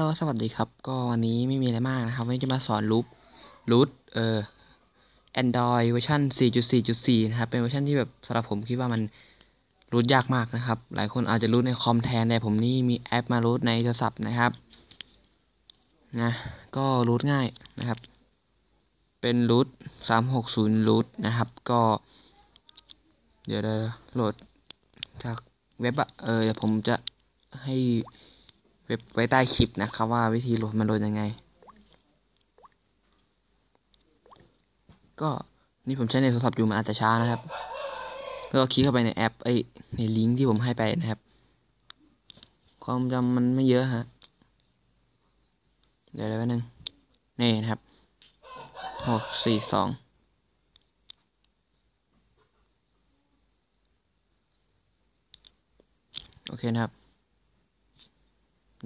ลสวัสดีครับ ก็วันนี้ไม่มีอะไรมากนะครับ วันนี้จะมาสอนรูปรูทเอ่อ Android เวอร์ชัน4.4.4 นะครับ เป็นเวอร์ชันที่แบบสำหรับผมคิดว่ามันรูทยากมากนะครับ หลายคนอาจจะรูทในคอมแทนแต่ผมนี่มีแอปมารูทในโทรศัพท์นะครับ นะ ก็รูทง่ายนะครับ เป็นรูท360รูทนะครับ ก็ เดี๋ยวโหลดจากเว็บอะเออเดี๋ยวผมจะให้ ไว้ใต้คลิปนะครับว่าวิธีโหลดมันโหลดยังไง ก็นี่ผมใช้ในโทรศัพท์อยู่มันอาจจะช้านะครับ ก็คลิกเข้าไปในแอปไอในลิงก์ที่ผมให้ไปนะครับ ความจำมันไม่เยอะฮะ เดี๋ยวเดี๋ยวนึงนี่นะครับหกสี่สองโอเคนะครับ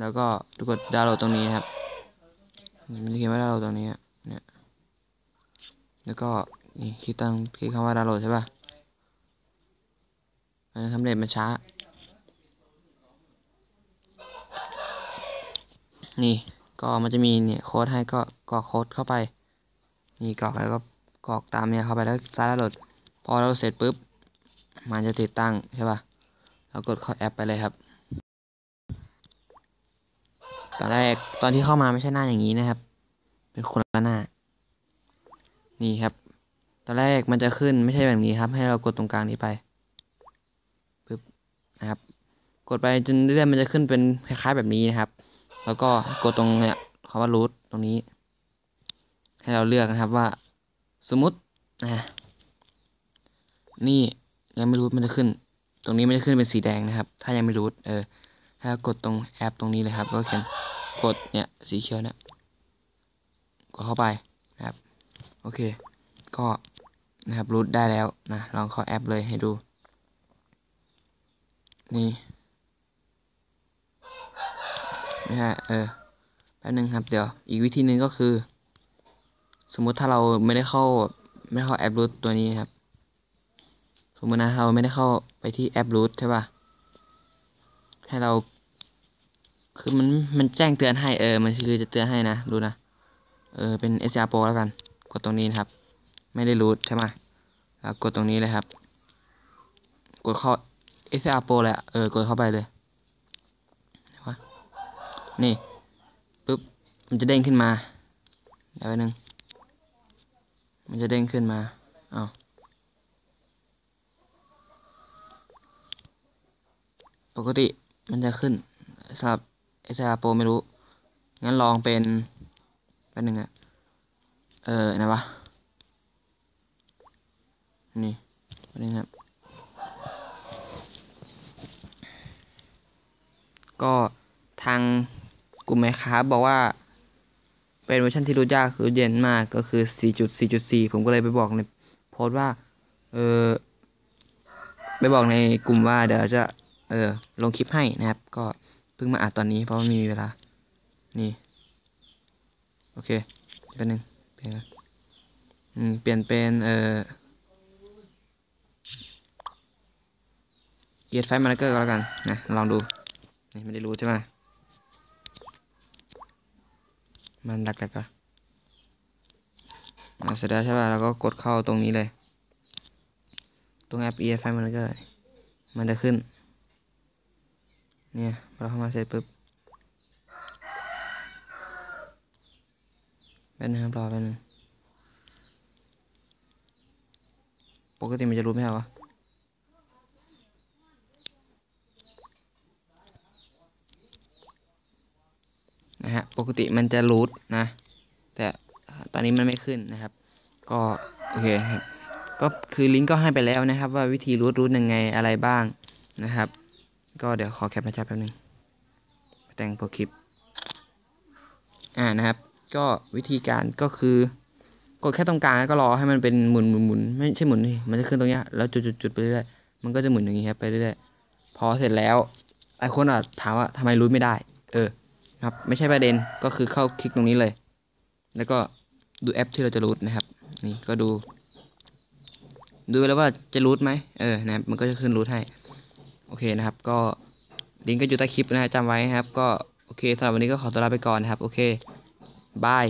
แล้วก็กดดาวน์โหลดตรงนี้ครับมันจะเขียนว่าดาวน์โหลดตรงนี้เนี่ยแล้วก็นี่คลิกตั้งคลิกคำว่าดาวน์โหลดใช่ป่ะมันทำเร็จมันช้า นี่ก็มันจะมีเนี่ยโค้ดให้ก็กรอกโค้ดเข้าไปนี่กรอกแล้วก็กรอกตามเนี่ยเข้าไปแล้วซ้ายดาวน์โหลดพอเราเสร็จปุ๊บมันจะติดตั้งใช่ป่ะเรากดเข้าแอปไปเลยครับ ตอนแรกตอนที่เข้ามาไม่ใช่หน้าอย่างนี้นะครับ เป็นคนละหน้า นี่ครับ ตอนแรกมันจะขึ้นไม่ใช่แบบนี้ครับ ให้เรากดตรงกลางนี้ไปปึ๊บนะครับ กดไปจนเรื่อยๆมันจะขึ้นเป็นคล้ายๆแบบนี้นะครับ แล้วก็กดตรงเนี่ยคำว่า root ตรงนี้ ให้เราเลือกนะครับว่า สมมตินะนี่ยังไม่รู้มันจะขึ้น ตรงนี้มันจะขึ้นเป็นสีแดงนะครับ ถ้ายังไม่รู้เออถ้ากดตรงแอปตรงนี้เลยครับก็เขียน กดเนี่ยสีเขียวเนี่ยกดเข้าไปนะครับ โอเค ก็นะครับรูทได้แล้วนะลองเข้าแอปเลยให้ดู นี่ไม่ใช่เออแป๊บนึงครับเดี๋ยวอีกวิธีหนึ่งก็คือ สมมุติถ้าเราไม่ได้เข้าไม่ได้เข้าแอปรูทตัวนี้ครับ สมมตินะเราไม่ได้เข้าไปที่แอปรูทใช่ป่ะให้เรา คือมันมันแจ้งเตือนให้เออมันคือจะเตือนให้นะดูนะเออเป็น SR Pro แล้วกัน กดตรงนี้นะครับ ไม่ได้รูทใช่ไหมแล้วกดตรงนี้เลยครับ กดเข้า SR Pro เลยเออกดเข้าไปเลยวะนี่ปุ๊บมันจะเด้งขึ้นมาเดี๋ยวนึงมันจะเด้งขึ้นมาอ้าวปกติมันจะขึ้นสำหรับ SR Pro ไม่รู้ งั้นลองเป็นเป็นหนึ่งอะเออนะวะ นี่เป็นหนึ่งครับ ก็ทางกลุ่มแมค้าบอกว่า เป็นเวอร์ชันที่รู้ยากคือเย็นมากก็คือ 4.4.4 ผมก็เลยไปบอกในโพสต์ว่า เออไปบอกในกลุ่มว่าเดี๋ยวจะ เออ ลงคลิปให้นะครับ ก็ เพิ่งมาอัดตอนนี้เพราะว่มีเวลา นี่ โอเคเป็นหนึ่งเปลี่ยนอืมเปลี่ยนเป็นเอ่อเกียร์ไฟมาร์เกอร์ก็แล้วกันนะลองดูนี่ไม่ได้รู้ใช่ไหมมันดักๆก็เสร็จแล้วใช่ป่ะแล้วก็กดเข้าตรงนี้เลย ตรงแอป EFI Manager มันจะขึ้น เนี่ยเราเข้ามาเสร็จปุ๊บเป็นนะครับรอเป็นปกติมันจะรู้ไหมครับวะนะฮะปกติมันจะรูทนะ แต่ตอนนี้มันไม่ขึ้นนะครับ ก็โอเคครับก็คือลิงก์ก็ให้ไปแล้วนะครับ ว่าวิธีรูทรูทยังไงอะไรบ้างนะครับ ก็เดี๋ยวขอแคปมาจับแป๊บนึงแต่งโปรคลิป อ่านะครับ ก็วิธีการก็คือกดแค่ตรงกลางแล้วก็รอให้มันเป็นหมุนหมุนหมุนไม่ใช่หมุนนี่มันจะขึ้นตรงนี้แล้วจุดจุดจุดไปเรื่อยมันก็จะหมุนอย่างนี้ครับไปเรื่อยพอเสร็จแล้วหลายคนอะถามว่าทำไมรูทไม่ได้ เออ ครับ ไม่ใช่ประเด็นก็คือเข้าคลิกตรงนี้เลย แล้วก็ดูแอปที่เราจะรูทนะครับ นี่ก็ดู ดูแล้วว่าจะรูทไหมเออนะครับมันก็จะขึ้นรูทให้ อเคนะครับ ก็ลิงก์ก็อยู่ใต้คลิปนะจำไว้ครับ ก็โอเคสำหรับวันนี้ก็ขอตัวลาไปก่อนนะครับ โอเคบาย